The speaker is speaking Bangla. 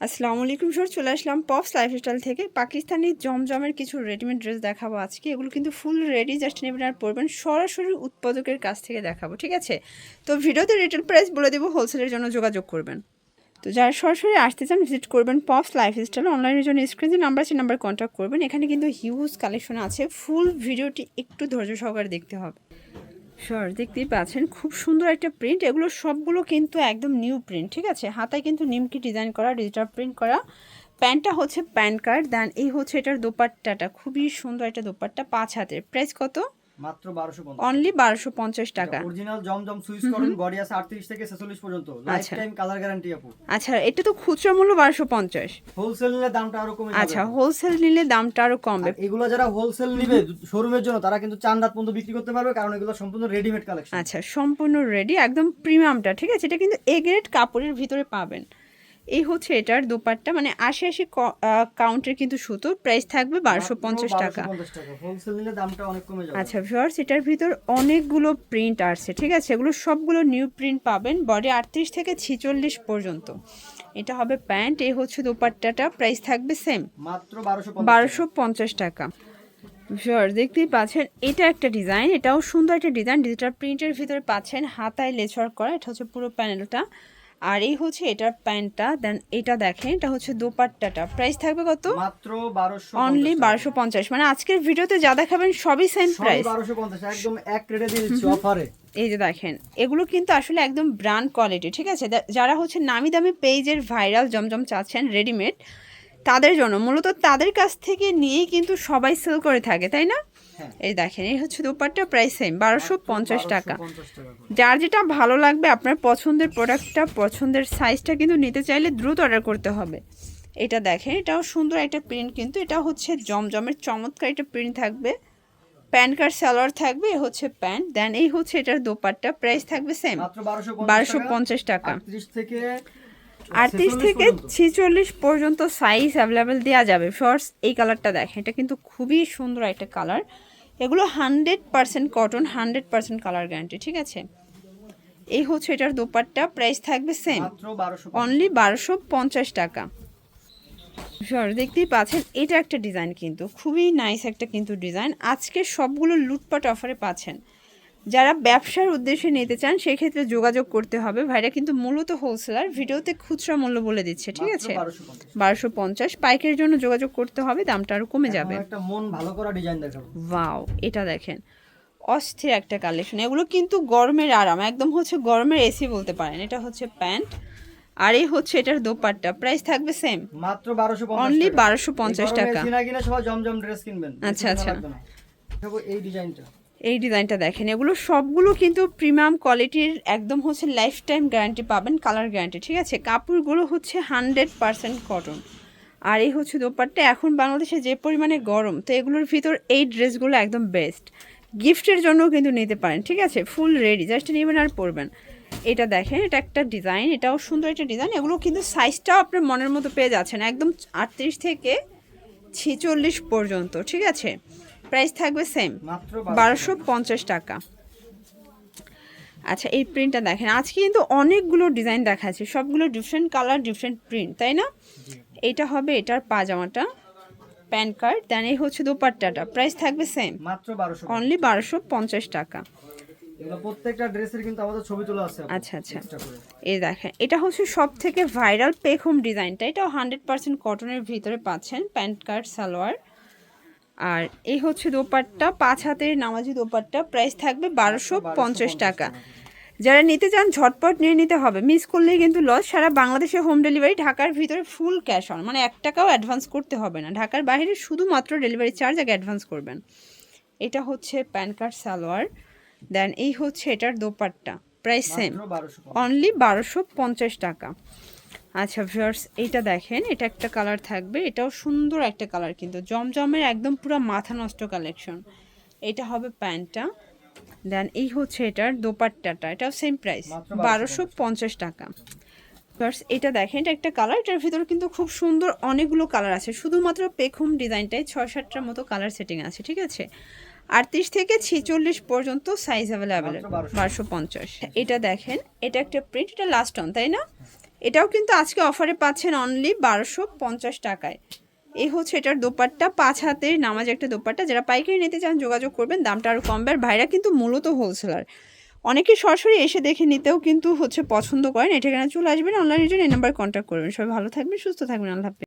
আসসালামু আলাইকুম স্যার চলে আসলাম পপস লাইফস্টাইল থেকে। পাকিস্তানি জমজমের কিছু রেডিমেড ড্রেস দেখাবো আজকে। এগুলো কিন্তু ফুল রেডি জাস্ট নেবেন আর পরবেন। সরাসরি উৎপাদকের কাছ থেকে দেখাবো, ঠিক আছে? তো ভিডিওতে রিটেল প্রাইস বলে দেবো হোলসেলের জন্য যোগাযোগ করবেন। তো যারা সরাসরি আসতে চান ভিজিট করবেন পপস লাইফস্টাইল অনলাইনের জন্য স্ক্রিনে নাম্বার আছে নাম্বার কন্ট্যাক্ট করবেন। এখানে কিন্তু হিউজ কালেকশন আছে। ফুল ভিডিওটি একটু ধৈর্য সহকারে দেখতে হবে। শর দেখতেই পাচ্ছেন, খুব সুন্দর একটা প্রিন্ট এগুলো সবগুলো কিন্তু একদম নিউ প্রিন্ট ঠিক আছে? হাতায় কিন্তু নিমকি ডিজাইন করা ডিজিটাল প্রিন্ট করা। প্যান্টটা হচ্ছে প্যান কার্ড দেন এই হচ্ছে এটার দোপাট্টাটা। খুবই সুন্দর একটা দোপাট্টা, পাঁচ হাতের। প্রাইস কত? মাত্র অনলি বারোশো পঞ্চাশ টাকা। অরিজিনাল জমজম সুইচ করুন বডি আছে আটত্রিশ থেকে ছেচল্লিশ পর্যন্ত। লাইফ আচ্ছা। টাইম কালার গ্যারান্টি আপু। আচ্ছা এটা তো খুচরা মূল্য বারোশো পঞ্চাশ। হোলসেল নিলে দামটা আরও কমে যাবে। আচ্ছা হোলসেল নিলে দামটা আরও কমবে। এগুলো যারা হোলসেল নিবে শোরুমের জন্য তারা কিন্তু চান রাত পর্যন্ত বিক্রি করতে পারবে কারণ এগুলো সম্পূর্ণ রেডিমেড কালেকশন আচ্ছা সম্পূর্ণ রেডি একদম প্রিমিয়ামটা ঠিক আছে? এটা কিন্তু এ গ্রেড কাপড়ের ভিতরে পাবেন। এই হচ্ছে এটার দোপাট্টা। মানে আশি আশি কাউন্টের কিন্তু সুতো প্রাইস থাকবে বারোশো পঞ্চাশ টাকা। আচ্ছা ভিউয়ার্স এটার ভিতর অনেকগুলো প্রিন্ট আসছে ঠিক আছে? এগুলো সবগুলো নিউ প্রিন্ট পাবেন বডি আটত্রিশ থেকে ছিচল্লিশ পর্যন্ত। এটা হবে প্যান্ট এই হচ্ছে দোপাট্টাটা প্রাইস থাকবে সেম মাত্র বারোশো পঞ্চাশ টাকা। ভিউয়ার্স দেখতেই পাচ্ছেন এটা একটা ডিজাইন এটাও সুন্দর একটা ডিজাইন ডিজিটাল প্রিন্টের ভিতরে পাচ্ছেন হাতায় লেচওয়ার্ক করা এটা হচ্ছে পুরো প্যানেলটা আর এই হচ্ছে এটার প্যান্টটা। দেন এটা দেখেন এটা হচ্ছে দোপাট্টাটা। প্রাইস থাকবে কত? মাত্র বারোশো অনলি বারোশো পঞ্চাশ। মানে আজকের ভিডিওতে যা দেখাবেন সবই সেম প্রাইস বারোশো পঞ্চাশ একদম এক রেটে দিচ্ছি অফারে এই যে দেখেন এগুলো কিন্তু আসলে একদম ব্র্যান্ড কোয়ালিটি ঠিক আছে? যারা হচ্ছে নামি দামি পেজের ভাইরাল জমজম চাচ্ছেন রেডিমেড তাদের জন্য। মূলত তাদের কাছ থেকে নিয়েই কিন্তু সবাই সেল করে থাকে তাই না? হ্যাঁ। এই দেখেন এই হচ্ছে দুপাট্টা প্রাইস সেম বারোশো পঞ্চাশ টাকা। যার যেটা ভালো লাগবে আপনার পছন্দের প্রোডাক্টটা পছন্দের সাইজটা কিন্তু নিতে চাইলে দ্রুত অর্ডার করতে হবে। এটা দেখেন এটাও সুন্দর একটা প্রিন্ট কিন্তু এটা হচ্ছে জমজমের চমৎকার একটা প্রিন্ট থাকবে। প্যান কার্ড সালোয়ার থাকবে হচ্ছে প্যান্ট দেন এই হচ্ছে এটার দোপাট্টা প্রাইস থাকবে সেম বারোশো বারোশো পঞ্চাশ টাকা। থেকে আটত্রিশ থেকে। ছিচল্লিশ পর্যন্ত সাইজ অ্যাভেলেবেল দেওয়া যাবে। শর্টস এই কালারটা দেখেন এটা কিন্তু খুবই সুন্দর একটা কালার এগুলো hundred percent cotton hundred percent colour guarantee ঠিক আছে? এই হচ্ছে এটার দোপাট্টা প্রাইস থাকবে সেম অনলি বারোশো পঞ্চাশ। টাকা। সর দেখতেই পাচ্ছেন এটা একটা ডিজাইন কিন্তু খুবই নাইস একটা কিন্তু ডিজাইন আজকে সবগুলো লুটপাট অফারে পাচ্ছেন। যারা ব্যবসার উদ্দেশ্যে নিতে চান সেক্ষেত্রে যোগাযোগ করতে হবে। ভাইরা কিন্তু মূলত হোলসেলার ভিডিওতে খুচরা মূল্য বলে দিচ্ছে ঠিক আছে? বারোশো পঞ্চাশ। পাইকের জন্য যোগাযোগ করতে হবে দামটা আরও কমে যাবে। একটা মন ভালো করা ডিজাইন দেখাবো। ওয়াও এটা দেখেন। অস্থির একটা কালেকশন এগুলো কিন্তু গরমের আরাম একদম হচ্ছে গরমের এসি বলতে পারেন। এটা হচ্ছে প্যান্ট আর এই হচ্ছে এটার দোপাট্টা। প্রাইস থাকবে সেম মাত্র বারোশো অনলি বারোশো পঞ্চাশ টাকা। কিনা কিনা সবাই জমজম ড্রেস কিনবেন। আচ্ছা, আচ্ছা। এই ডিজাইনটা এই ডিজাইনটা দেখেন, এগুলো সবগুলো কিন্তু প্রিমিয়াম কোয়ালিটির একদম হচ্ছে লাইফ টাইম গ্যারান্টি পাবেন কালার গ্যারান্টি ঠিক আছে? কাপড়গুলো হচ্ছে হান্ড্রেড পারসেন্ট কটন আর এই হচ্ছে দোপাট্টা, এখন বাংলাদেশে যে পরিমাণে গরম, তো এগুলোর ভিতর এই ড্রেসগুলো একদম বেস্ট গিফটের জন্য কিন্তু নিতে পারেন, ঠিক আছে? ফুল রেডি জাস্ট নেবেন আর পরবেন। এটা দেখেন, এটা একটা ডিজাইন এটাও সুন্দর একটা ডিজাইন এগুলো কিন্তু সাইজটাও আপনার মনের মতো পেয়ে যাচ্ছেন, একদম আটত্রিশ থেকে ছিচল্লিশ পর্যন্ত, ঠিক আছে? প্রাইস থাকবে সেম বারোশো পঞ্চাশ টাকা। আচ্ছা এই প্রিন্টটা দেখেন আজকে কিন্তু অনেকগুলো ডিজাইন দেখাচ্ছে সবগুলো ডিফারেন্ট কালার ডিফারেন্ট প্রিন্ট তাই না? এটা হবে এটার পাজামাটা প্যান কার্ড দেন এই হচ্ছে দোপাট্টাটা প্রাইস থাকবে সেম মাত্র বারোশো অনলি বারোশো পঞ্চাশ টাকা। প্রত্যেকটা ড্রেসের কিন্তু আমাদের ছবি তোলা আছে আচ্ছা, আচ্ছা। এই দেখেন এটা হচ্ছে সব থেকে ভাইরাল পেখম ডিজাইনটা এটাও হান্ড্রেড পার্সেন্ট কটনের ভিতরে পাচ্ছেন প্যান্ট কার্ড সালোয়ার। আর এই হচ্ছে দোপাট্টা পাঁচ হাতের নামাজি দোপাট্টা প্রাইস থাকবে বারোশো পঞ্চাশ টাকা। যারা নিতে চান ঝটপট নিয়ে নিতে হবে। মিস করলেই কিন্তু লস সারা বাংলাদেশে হোম ডেলিভারি ঢাকার ভিতরে ফুল ক্যাশ অন মানে এক টাকাও অ্যাডভান্স করতে হবে না। ঢাকার বাইরে শুধুমাত্র ডেলিভারি চার্জ আগে অ্যাডভান্স করবেন। এটা হচ্ছে প্যান কার্ড সালোয়ার। দেন এই হচ্ছে এটার দোপাট্টা। প্রাইস সেম অনলি বারোশো পঞ্চাশ টাকা। আচ্ছা ভিউয়ার্স এটা দেখেন এটা একটা কালার থাকবে। এটাও সুন্দর একটা কালার কিন্তু। জমজমের একদম পুরো মাথা নষ্ট কালেকশন এটা হবে প্যান্টটা। দেন এই হচ্ছে এটার দোপাট্টাটা। এটাও সেম প্রাইস বারোশো পঞ্চাশ টাকা। ভিউয়ার্স এটা দেখেন এটা একটা কালার। এটার ভিতরে কিন্তু খুব সুন্দর অনেকগুলো কালার আছে। শুধুমাত্র পেখুম ডিজাইনটাই ছয় সাতটার মতো কালার সেটিং আছে ঠিক আছে? আটত্রিশ থেকে ছিচল্লিশ পর্যন্ত সাইজ অ্যাভেলেবেল বারোশো। পঞ্চাশ। এটা দেখেন এটা একটা প্রিন্ট এটা লাস্ট অন তাই না? এটাও কিন্তু আজকে অফারে পাচ্ছেন অনলি বারোশো পঞ্চাশ টাকায়। এ হচ্ছে এটার দোপাট্টা, পাঁচ হাতের নামাজ একটা দোপাট্টা। যারা পাইকারি নিতে চান, যোগাযোগ করবেন, দামটা আরও কম আর ভাইরা কিন্তু মূলত হোলসেলার অনেকে সরাসরি এসে দেখে নিতেও কিন্তু হচ্ছে পছন্দ করেন। এটা কেন চলে আসবেন অনলাইনের জন্য এই নাম্বার কন্ট্যাক্ট করবেন। সবাই ভালো থাকবেন, সুস্থ থাকবেন। আল্লাহ